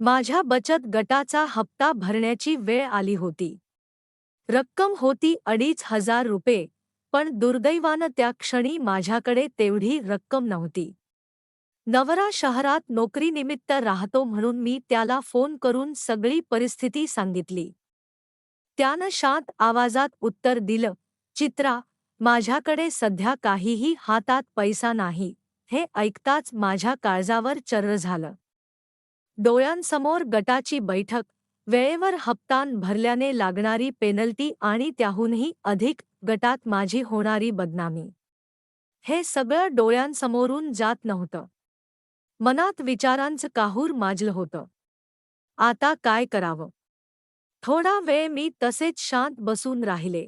माझ्या बचत गटाचा हप्ता भरण्याची वेळ आली होती. रक्कम होती अडीच हजार रुपये पण दुर्दैवानं त्या क्षणी माझ्याकडे तेवढी रक्कम नव्हती. नवरा शहरात नोकरीनिमित्त राहतो म्हणून मी त्याला फोन करून सगळी परिस्थिती सांगितली. त्यानं शांत आवाजात उत्तर दिलं चित्रा माझ्याकडे सध्या काहीही हातात पैसा नाही हे ऐकताच माझ्या काळजावर चर्र झालं. डोळ्यांसमोर गटाची बैठक वेळेवर हप्तान भरल्याने लागणारी पेनल्टी आणि त्याहूनही अधिक गटात माझी होणारी बदनामी. हे सगळं डोळ्यांसमोरून जात नव्हतं. मनात विचारांचं काहूर माजलं होतं. आता काय करावं? थोडा वेळ मी तसेच शांत बसून राहिले.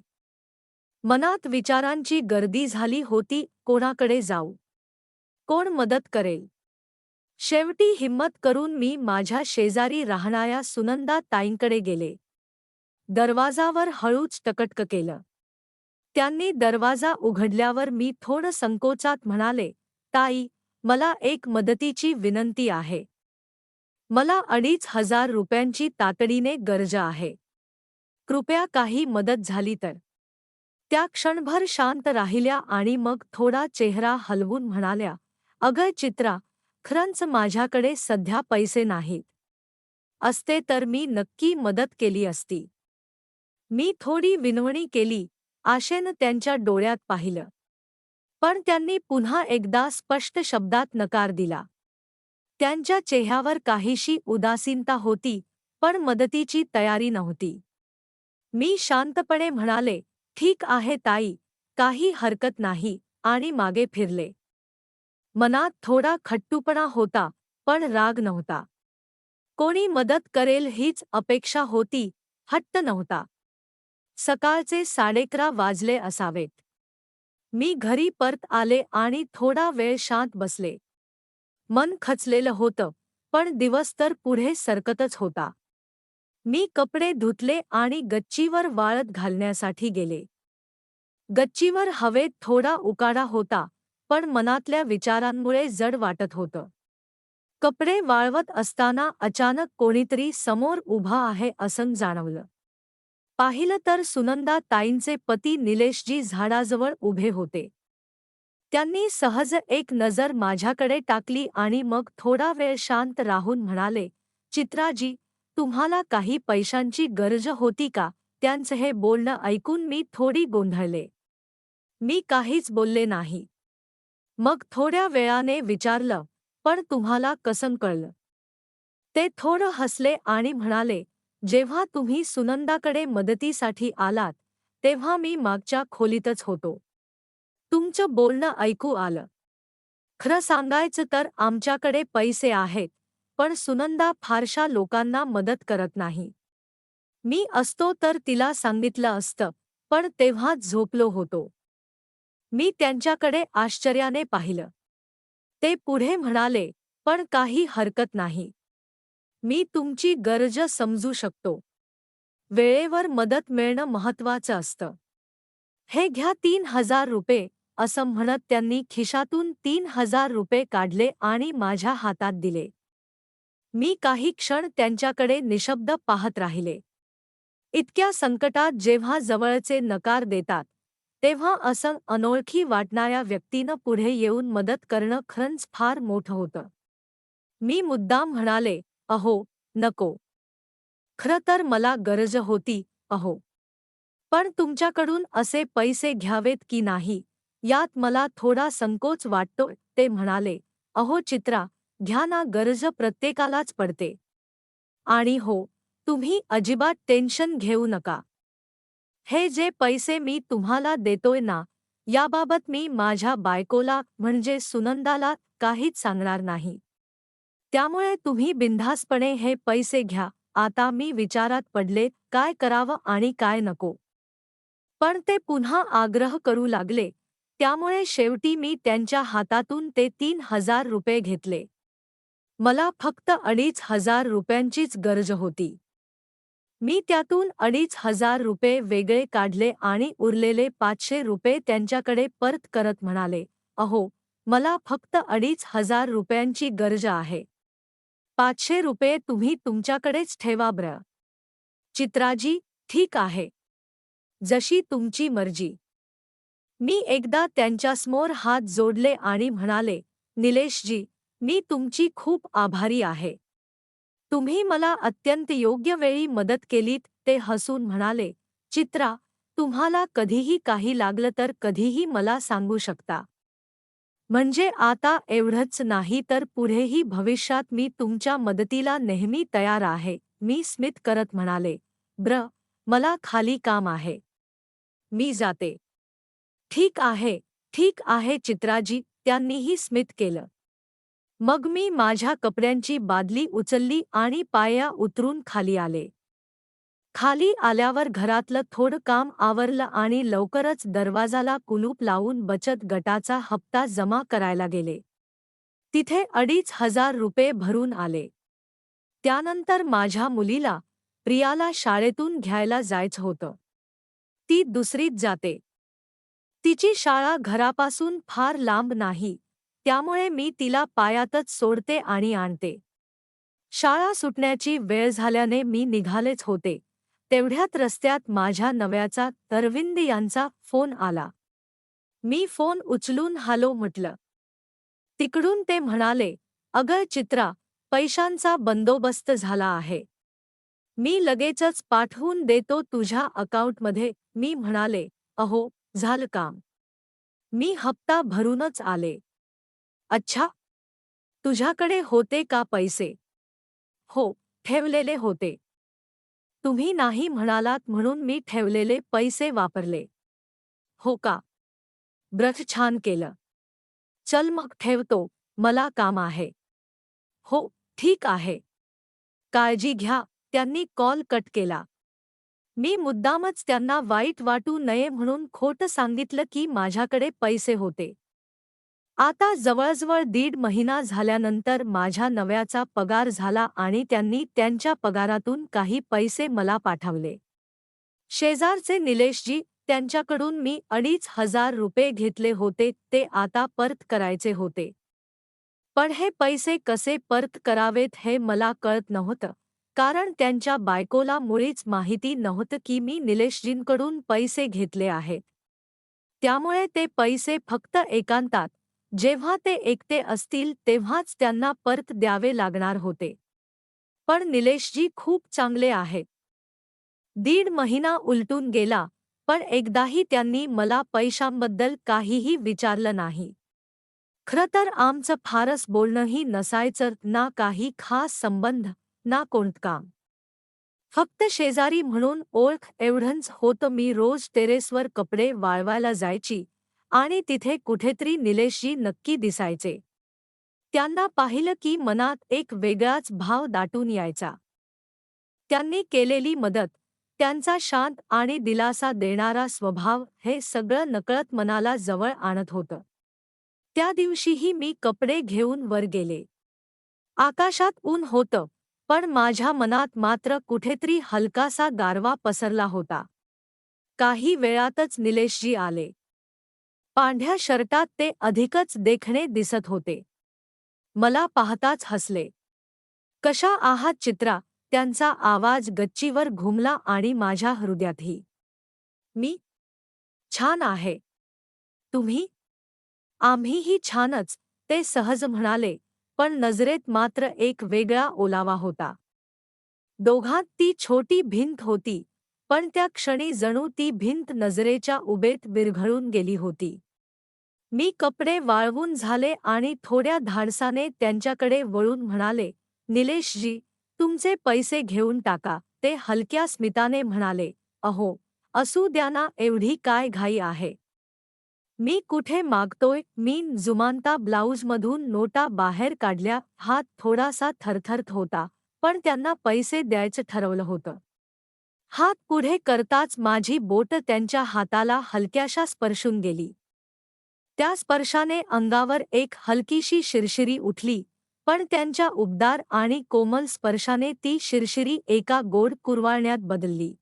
मनात विचारांची गर्दी झाली होती कोणाकडे जाऊ? कोण मदत करेल? शेवटी हिम्मत करून मी माझ्या शेजारी राहणाऱ्या सुनंदा ताईंकडे गेले. दरवाजावर हळूच टकटक केलं. त्यांनी दरवाजा उघडल्यावर मी थोडं संकोचात म्हणाले ताई मला एक मदतीची विनंती आहे. मला अडीच हजार रुपयांची तातडीने गरज आहे. कृपया काही मदत झाली तर. त्या क्षणभर शांत राहिल्या आणि मग थोडा चेहरा हलवून म्हणाल्या अगं चित्रा खरंच माझ्याकडे सध्या पैसे नाहीत. असते तर मी नक्की मदत केली असती. मी थोडी विनवणी केली आशेनं त्यांच्या डोळ्यात पाहिलं. पण त्यांनी पुन्हा एकदा स्पष्ट शब्दात नकार दिला. त्यांच्या चेहऱ्यावर काहीशी उदासीनता होती पण मदतीची तयारी नव्हती. मी शांतपणे म्हणाले ठीक आहे ताई काही हरकत नाही आणि मागे फिरले. मनात थोडा खट्टूपणा होता पण राग नव्हता. कोणी मदत करेल हीच अपेक्षा होती हट्ट नव्हता. सकाळचे साडेकरा वाजले असावेत. मी घरी परत आले आणि थोडा वेळ शांत बसले. मन खचलेलं होतं पण दिवस तर पुढे सरकतच होता. मी कपडे धुतले आणि गच्चीवर वाळत घालण्यासाठी गेले. गच्चीवर हवेत थोडा उकाडा होता पण मनातल्या विचारांमुळे जड वाटत होतं. कपडे वाळवत असताना अचानक कोणीतरी समोर उभा आहे असं जाणवलं. पाहिलं तर सुनंदा ताईंचे पती निलेशजी झाडाजवळ उभे होते. त्यांनी सहज एक नजर माझ्याकडे टाकली आणि मग थोडा वेळ शांत राहून म्हणाले चित्राजी तुम्हाला काही पैशांची गरज होती का? त्यांचं हे बोलणं ऐकून मी थोडी गोंधळले. मी काहीच बोलले नाही. मग थोड्या वेळाने विचारलं पण तुम्हाला कसं कळलं? ते थोडं हसले आणि म्हणाले जेव्हा तुम्ही सुनंदाकडे मदतीसाठी आलात तेव्हा मी मागच्या खोलीतच होतो. तुमचं बोलणं ऐकू आलं. खरं सांगायचं तर आमच्याकडे पैसे आहेत पण सुनंदा फारशा लोकांना मदत करत नाही. मी असतो तर तिला सांगितलं असतं पण तेव्हाच झोपलो होतो. मी त्यांच्याकडे आश्चर्याने पाहिलं. ते पुढे म्हणाले पण काही हरकत नाही. मी तुमची गरज समजू शकतो. वेळेवर मदत मिळणं महत्वाचं असतं. हे घ्या तीन हजार रुपये असं म्हणत त्यांनी खिशातून तीन हजार रुपये काढले आणि माझ्या हातात दिले. मी काही क्षण त्यांच्याकडे निशब्द पाहत राहिले. इतक्या संकटात जेव्हा जवळचे नकार देतात तेव्हा असं अनोळखी वाटणाऱ्या व्यक्तीनं पुढे येऊन मदत करणं खरंच फार मोठं होतं. मी मुद्दाम म्हणाले अहो नको. खरं तर मला गरज होती अहो. पण तुमच्याकडून असे पैसे घ्यावेत की नाही? यात मला थोडा संकोच वाटतो ते म्हणाले. अहो चित्रा घ्या ना गरज प्रत्येकालाच पडते. आणि हो तुम्ही अजिबात टेन्शन घेऊ नका. हे जे पैसे मी तुम्हाला देतोय ना याबाबत मी माझ्या बायकोला म्हणजे सुनंदाला काहीच सांगणार नाही. त्यामुळे तुम्ही बिनधास्तपणे हे पैसे घ्या आता मी विचारात पडले काय करावं आणि काय नको. पण ते पुन्हा आग्रह करू लागले त्यामुळे शेवटी मी त्यांच्या हातातून ते तीन हजार रुपये घेतले. मला फक्त अडीच हजार रुपयांचीच गरज होती. मी त्यातून अडीच हजार रुपये वेगळे काढले आणि उरलेले पाचशे रुपये त्यांच्याकडे परत करत म्हणाले अहो मला फक्त अडीच हजार रुपयांची गरज आहे. पाचशे रुपये तुम्ही तुमच्याकडेच ठेवा ब्र. चित्राजी ठीक आहे. जशी तुमची मर्जी. मी एकदा त्यांच्यासमोर हात जोडले आणि म्हणाले निलेशजी मी तुमची खूप आभारी आहे. तुम्ही मला अत्यंत योग्य वेळी मदत केलीत ते हसून म्हणाले चित्रा तुम्हाला कधीही काही लागलं तर कधीही मला सांगू शकता. म्हणजे आता एवढंच नाही तर पुढेही भविष्यात मी तुमच्या मदतीला नेहमी तयार आहे मी स्मित करत म्हणाले. ब्र मला खाली काम आहे. मी जाते. ठीक आहे ठीक आहे चित्राजी त्यांनीही स्मित केलं. मग मी माझ्या कपड्यांची बादली उचलली आणि पाया उतरून खाली आले. खाली आल्यावर घरातलं थोडं काम आवरलं आणि लवकरच दरवाजाला कुलूप लावून बचत गटाचा हप्ता जमा करायला गेले. तिथे अडीच हजार रुपये भरून आले. त्यानंतर माझ्या मुलीला प्रियाला शाळेतून घ्यायला जायचं होतं. ती दुसरीत जाते. तिची शाळा घरापासून फार लांब नाही. त्यामुळे मी तिला पायातच सोडते आणि आणते. शाळा सुटण्याची वेळ झाल्याने मी निघालेच होते. तेवढ्यात रस्त्यात माझ्या नव्याचा तरविंद यांचा फोन आला. मी फोन उचलून हालो म्हटलं. तिकडून ते म्हणाले अगं चित्रा पैशांचा बंदोबस्त झाला आहे. मी लगेचच पाठवून देतो तुझ्या अकाउंटमध्ये. मी म्हणाले अहो झालं काम. मी हप्ता भरूनच आले. अच्छा तुझ्याकडे होते का पैसे? हो, ठेवलेले होते. तुम्ही नाही म्हणालात म्हणून मी ठेवलेले पैसे वापरले. हो का? ब्रथ छान केलं. चल मग ठेवतो, मला काम आहे. हो, ठीक आहे. काळजी घ्या, त्यांनी कॉल कट केला. मी मुद्दामच त्यांना वाईट वाटू नये म्हणून खोटं सांगितलं की माझ्याकडे पैसे होते. आता जवळजवळ दीड महिना झाल्यानंतर माझ्या नव्याचा पगार झाला आणि त्यांनी त्यांच्या पगारातून काही पैसे मला पाठवले. शेजारचे निलेशजी त्यांच्याकडून मी अडीच हजार रुपये घेतले होते ते आता परत करायचे होते. पण हे पैसे कसे परत करावेत हे मला कळत नव्हतं कारण त्यांच्या बायकोला मुळीच माहिती नव्हतं की मी निलेशजींकडून पैसे घेतले आहेत. त्यामुळे ते पैसे फक्त एकांतात जेव्हा ते एकटे असतील तेव्हाच त्यांना परत द्यावे लागणार होते. पण निलेशजी खूप चांगले आहेत. दीड महिना उलटून गेला पण एकदाही त्यांनी मला पैशांबद्दल काहीही विचारलं नाही. खरं तर आमचं फारच बोलणंही नसायचं ना काही खास संबंध ना काम फक्त शेजारी म्हणून ओळख एवढंच होतं मी रोज टेरेसवर कपडे वाळवायला जायची आणि तिथे कुठेतरी निलेशजी नक्की दिसायचे. त्यांना पाहिलं की मनात एक वेगळाच भाव दाटून यायचा. त्यांनी केलेली मदत त्यांचा शांत आणि दिलासा देणारा स्वभाव हे सगळं नकळत मनाला जवळ आणत होतं. त्या दिवशीही मी कपडे घेऊन वर गेले. आकाशात ऊन होतं पण माझ्या मनात मात्र कुठेतरी हलकासा गारवा पसरला होता. काही वेळातच निलेशजी आले. पांढ्या शर्टात ते अधिकच देखणे दिसत होते. मला पाहताच हसले. कशा आहात चित्रा? त्यांचा आवाज गच्चीवर घुमला आणि माझ्या हृदयातही. मी छान आहे. तुम्ही? आम्हीही छानच ते सहज म्हणाले पण नजरेत मात्र एक वेगळा ओलावा होता. दोघांत ती छोटी भिंत होती. पण त्या क्षणी जणू ती भिंत नजरेच्या उबेत विरघळून गेली होती. मी कपडे वाळवून झाले आणि थोड्या धाडसाने त्यांच्याकडे वळून म्हणाले निलेशजी तुमचे पैसे घेऊन टाका. ते हलक्या स्मिताने म्हणाले अहो असू द्या ना एवढी काय घाई आहे. मी कुठे मागतोय? मी जुमानता ब्लाऊजमधून नोटा बाहेर काढल्या हात थोडासा थरथरत होता पण त्यांना पैसे द्यायचं ठरवलं होतं. हात पुढे करताच माझी बोट त्यांच्या हाताला हलक्याशा स्पर्शून गेली. त्या स्पर्शाने अंगावर एक हलकीशी शिरशिरी उठली पण त्यांच्या उबदार आणि कोमल स्पर्शाने ती शिरशिरी एका गोड कुरवाळण्यात बदलली.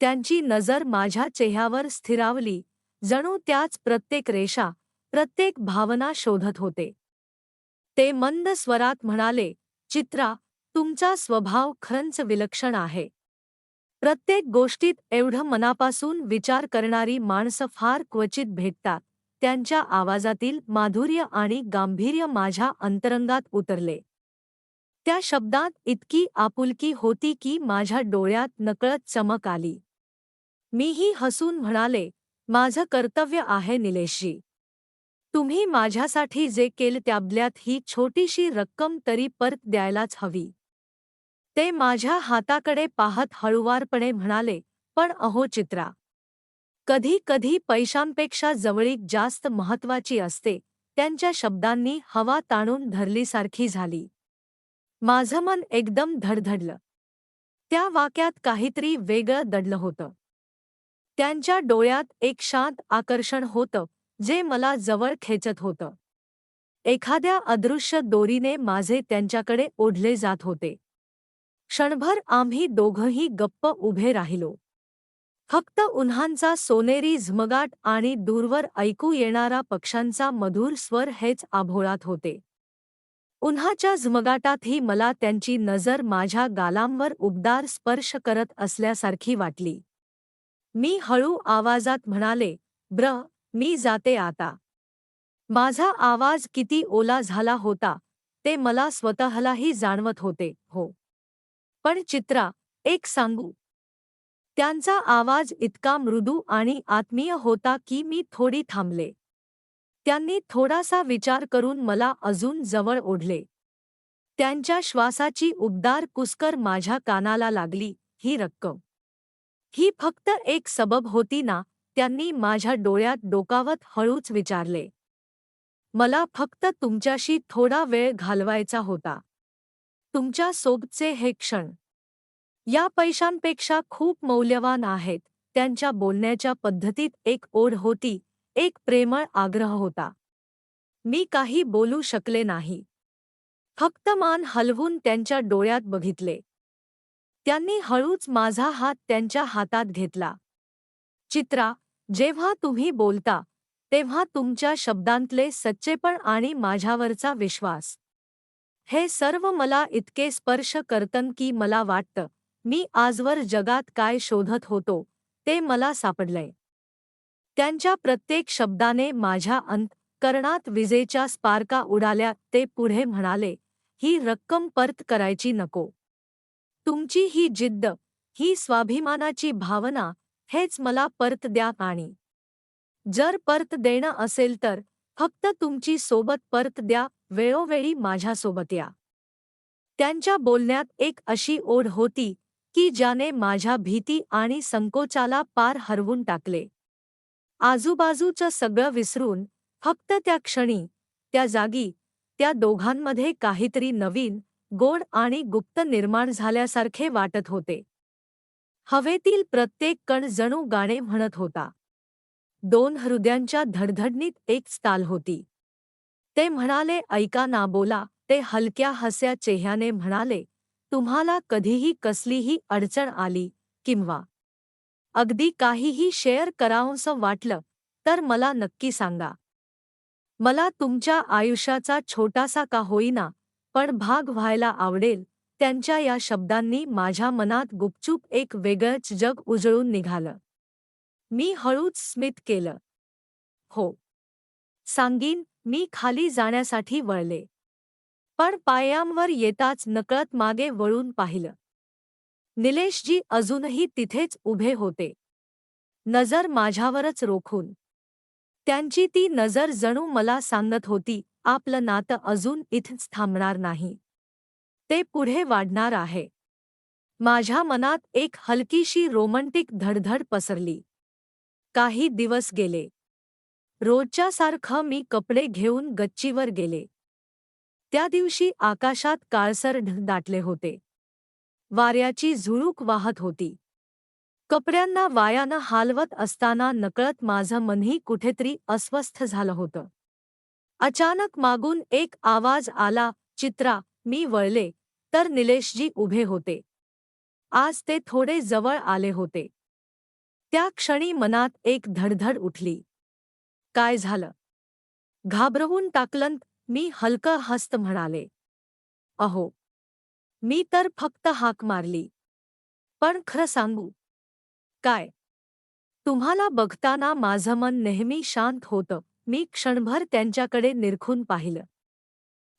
त्यांची नजर माझ्या चेह्यावर स्थिरावली जणू त्याच प्रत्येक रेषा प्रत्येक भावना शोधत होते. ते मंद स्वरात म्हणाले चित्रा तुमचा स्वभाव खरंच विलक्षण आहे. प्रत्येक गोष्टीत एवढं मनापासून विचार करणारी माणसं फार क्वचित भेटतात. त्यांच्या आवाजातील माधुर्य आणि गांभीर्य माझ्या अंतरंगात उतरले. त्या शब्दात इतकी आपुलकी होती की माझ्या डोळ्यात नकळत चमक आली. मीही हसून म्हणाले माझं कर्तव्य आहे निलेशजी. तुम्ही माझ्यासाठी जे केलं त्याबल्यात ही छोटीशी रक्कम तरी परत द्यायलाच हवी. ते माझ्या हाताकडे पाहत हळुवारपणे म्हणाले पण अहो चित्रा कधी कधी पैशांपेक्षा जवळीक जास्त महत्वाची असते. त्यांच्या शब्दांनी हवा ताणून धरलीसारखी झाली. माझं मन एकदम धडधडलं. त्या वाक्यात काहीतरी वेगळं दडलं होतं. त्यांच्या डोळ्यात एक शांत आकर्षण होतं जे मला जवळ खेचत होतं. एखाद्या अदृश्य दोरीने माझे त्यांच्याकडे ओढले जात होते. क्षणभर आम्ही दोघंही गप्प उभे राहिलो. फक्त उन्हांचा सोनेरी झमगाट आणि दूरवर ऐकू येणारा पक्ष्यांचा मधुर स्वर हेच आभोळात होते. उन्हाच्या झमगाटातही मला त्यांची नजर माझ्या गालांवर उबदार स्पर्श करत असल्यासारखी वाटली. मी हळू आवाजात म्हणाले ब्र मी जाते आता. माझा आवाज किती ओला झाला होता ते मला स्वतःलाही जाणवत होते हो. पण चित्रा एक सांगू. त्यांचा आवाज इतका मृदू आणि आत्मीय होता की मी थोडी थांबले. त्यांनी थोडासा विचार करून मला अजून जवळ ओढले. त्यांच्या श्वासाची उबदार कुस्कर माझ्या कानाला लागली ही रक्कम. ही फक्त एक सबब होती ना त्यांनी माझ्या डोळ्यात डोकावत हळूच विचारले. मला फक्त तुमच्याशी थोडा वेळ घालवायचा होता. तुमच्या सोबतचे हे क्षण. या पैशांपेक्षा खूप मौल्यवान आहेत. त्यांच्या बोलण्याच्या पद्धतीत एक ओढ होती एक प्रेमळ आग्रह होता. मी काही बोलू शकले नाही. फक्त मान हलवून त्यांच्या डोळ्यात बघितले. त्यांनी हळूच माझा हात त्यांच्या हातात घेतला. चित्रा जेव्हा तुम्ही बोलता तेव्हा तुमच्या शब्दांतले सच्चेपण आणि माझ्यावरचा विश्वास. हे सर्व मला इतके स्पर्श करतन की मला वाटतं मी आजवर जगात काय शोधत होतो ते मला सापडलंय. त्यांच्या प्रत्येक शब्दाने माझ्या अंत करणात विजेच्या स्पार्का उडाल्या ते पुढे म्हणाले ही रक्कम परत करायची नको. तुमची ही जिद्द ही स्वाभिमानाची भावना हेच मला परत द्या आणि जर परत देणं असेल तर फक्त तुमची सोबत परत द्या वेळोवेळी माझ्यासोबत या. त्यांच्या बोलण्यात एक अशी ओढ होती की ज्याने माझ्या भीती आणि संकोचाला पार हरवून टाकले. आजूबाजूचं सगळं विसरून फक्त त्या क्षणी त्या जागी त्या दोघांमध्ये काहीतरी नवीन गोड आणि गुप्त निर्माण झाल्यासारखे वाटत होते. हवेतील प्रत्येक कण जणू गाणे म्हणत होता. दोन हृदयांच्या धडधडणीत एक ताल होती. ते म्हणाले ऐका ना बोला. ते हलक्या हस्या चेह्याने म्हणाले तुम्हाला कधीही कसलीही अडचण आली किंवा अगदी काहीही शेअर करावंसं वाटलं तर मला नक्की सांगा. मला तुमच्या आयुष्याचा छोटासा का होईना पण भाग व्हायला आवडेल त्यांच्या या शब्दांनी माझ्या मनात गुपचूप एक वेगळंच जग उजळून निघालं. मी हळूच स्मित केलं. हो. सांगीन मी खाली जाण्यासाठी वळले. पण पायांवर येताच नकळत मागे वळून पाहिलं. निलेशजी अजूनही तिथेच उभे होते. नजर माझ्यावरच रोखून. त्यांची ती नजर जणू मला सांगत होती आपलं नातं अजून इथंच थांबणार नाही. ते पुढे वाढणार आहे. माझ्या मनात एक हलकीशी रोमंटिक धडधड पसरली. काही दिवस गेले. रोजच्यासारखं मी कपडे घेऊन गच्चीवर गेले. त्या दिवशी आकाशात काळसर दाटले होते. वाऱ्याची झुळूक वाहत होती. कपड्यांना वायानं हालवत असताना नकळत माझं मनही कुठेतरी अस्वस्थ झालं होतं. अचानक मागून एक आवाज आला चित्रा मी वळले. तर निलेशजी उभे होते. आज ते थोडे जवळ आले होते. त्या क्षणी मनात एक धडधड उठली. काय झालं? घाबरवून टाकलंत मी हलकं हस्त म्हणाले. अहो मी तर फक्त हाक मारली. पण खरं सांगू. काय? तुम्हाला बघताना माझं मन नेहमी शांत होतं. मी क्षणभर त्यांच्याकडे निरखून पाहिलं.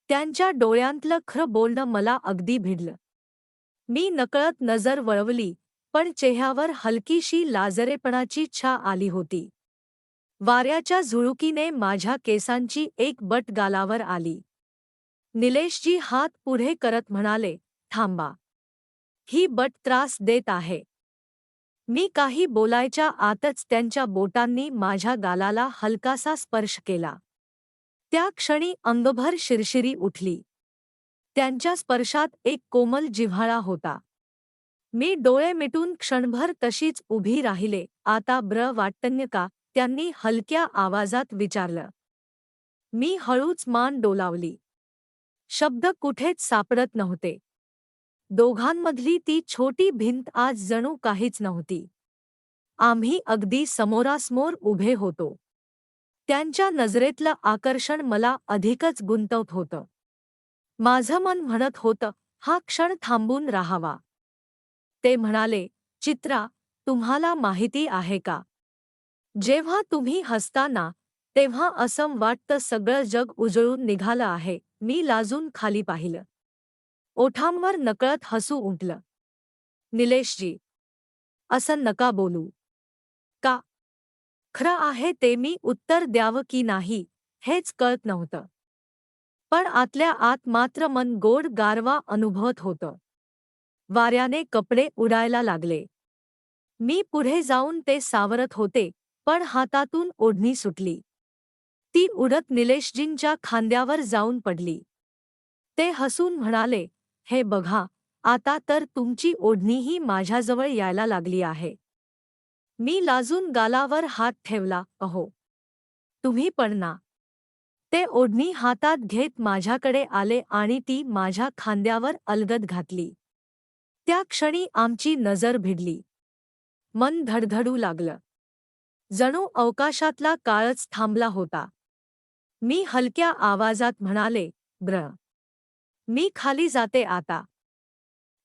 त्यांच्या डोळ्यांतलं खरं बोलणं मला अगदी भिडलं. मी नकळत नजर वळवली पण चेह्यावर हलकीशी लाजरेपणाची छा आली होती. वाऱ्याच्या झुळुकीने माझ्या केसांची एक बट गालावर आली. निलेशजी हात पुढे करत म्हणाले थांबा. ही बट त्रास देत आहे. मी काही बोलायच्या आतच त्यांच्या बोटांनी माझ्या गालाला हलकासा स्पर्श केला. त्या क्षणी अंगभर शिरशिरी उठली. त्यांच्या स्पर्शात एक कोमल जिव्हाळा होता. मी डोळे मिटून क्षणभर तशीच उभी राहिले. आता ब्र वाटतन्य का? त्यांनी हलक्या आवाजात विचारलं. मी हळूच मान डोलावली. शब्द कुठेच सापडत नव्हते. दोघांमधली ती छोटी भिंत आज जणू काहीच नव्हती. आम्ही अगदी समोरासमोर उभे होतो. त्यांच्या नजरेतलं आकर्षण मला अधिकच गुंतवत होतं. माझं मन म्हणत होतं हा क्षण थांबून राहावा. ते म्हणाले चित्रा तुम्हाला माहिती आहे का? जेव्हा तुम्ही हसताना तेव्हा असं वाटतं सगळं जग उजळून निघालं आहे. मी लाजून खाली पाहिलं. ओठांवर नकळत हसू उठलं. निलेशजी असं नका बोलू. का? खरं आहे ते मी उत्तर द्यावं की नाही हेच कळत नव्हतं. पण आतल्या आत मात्र मन गोड गारवा अनुभवत होतं. वाऱ्याने कपडे उडायला लागले. मी पुढे जाऊन ते सावरत होते. पण हातातून ओढणी सुटली. ती उडत निलेशजींच्या खांद्यावर जाऊन पडली. ते हसून म्हणाले हे बघा आता तर तुमची ओढणीही माझ्याजवळ यायला लागली आहे. मी लाजून गालावर हात ठेवला अहो तुम्ही पण ना. ते ओढणी हातात घेत माझ्याकडे आले आणि ती माझ्या खांद्यावर अलगद घातली. त्या क्षणी आमची नजर भिडली. मन धडधडू लागलं. जणू अवकाशातला काळच थांबला होता. मी हलक्या आवाजात म्हणाले ब्र. मी खाली जाते आता.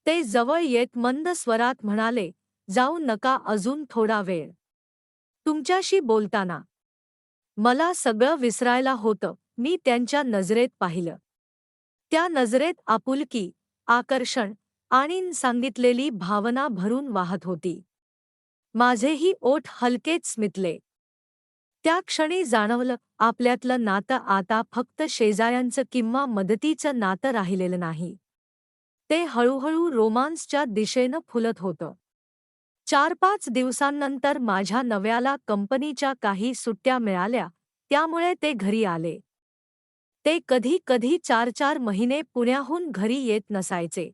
ते जवळ येत मंद स्वरात म्हणाले जाऊ नका अजून थोडा वेळ. तुमच्याशी बोलताना. मला सगळं विसरायला होतं. मी त्यांच्या नजरेत पाहिलं. त्या नजरेत आपुलकी आकर्षण आणि सांगितलेली भावना भरून वाहत होती. माझेही ओठ हलकेच स्मितले त्या क्षणी जाणवलं आपल्यातलं नातं आता फक्त शेजाऱ्यांचं किंवा मदतीचं नातं राहिलेलं नाही. ते हळूहळू रोमांसच्या दिशेनं फुलत होतं. चार पाच दिवसांनंतर माझ्या नव्याला कंपनीच्या काही सुट्ट्या मिळाल्या त्यामुळे ते घरी आले. ते कधी कधी चार चार महिने पुण्याहून घरी येत नसायचे.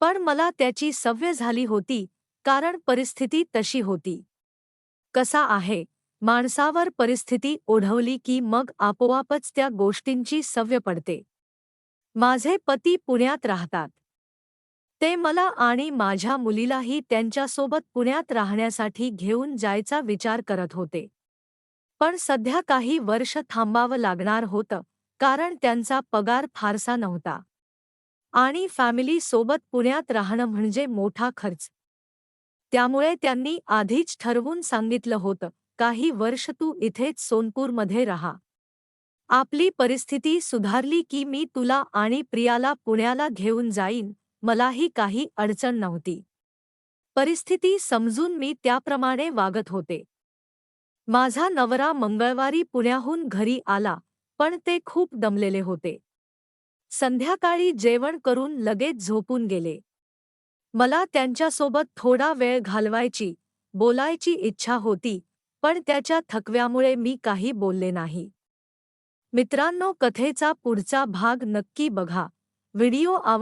पण मला त्याची सव्य झाली होती कारण परिस्थिती तशी होती. कसा आहे? माणसावर परिस्थिती ओढवली की मग आपोआपच त्या गोष्टींची सव्य पडते. माझे पती पुण्यात राहतात. ते मला आणि माझ्या मुलीलाही त्यांच्यासोबत पुण्यात राहण्यासाठी घेऊन जायचा विचार करत होते. पण सध्या काही वर्ष थांबावं लागणार होतं कारण त्यांचा पगार फारसा नव्हता. आणि फॅमिलीसोबत पुण्यात राहणं म्हणजे मोठा खर्च. त्यामुळे त्यांनी आधीच ठरवून सांगितलं होतं काही वर्ष तू इथेच सोनपूरमध्ये राहा. आपली परिस्थिती सुधारली की मी तुला आणि प्रियाला पुण्याला घेऊन जाईन मलाही काही अडचण नव्हती. परिस्थिती समजून मी त्याप्रमाणे वागत होते. माझा नवरा मंगळवारी पुण्याहून घरी आला पण ते खूप दमलेले होते. संध्याकाळी जेवण करून लगेच झोपून गेले. मला त्यांच्यासोबत थोडा वेळ घालवायची बोलायची इच्छा होती पण त्याच्या थकव्यामुळे मी काही बोलले नाही. मित्रांनो कथेचा पुढचा भाग नक्की बघा. व्हिडिओ आव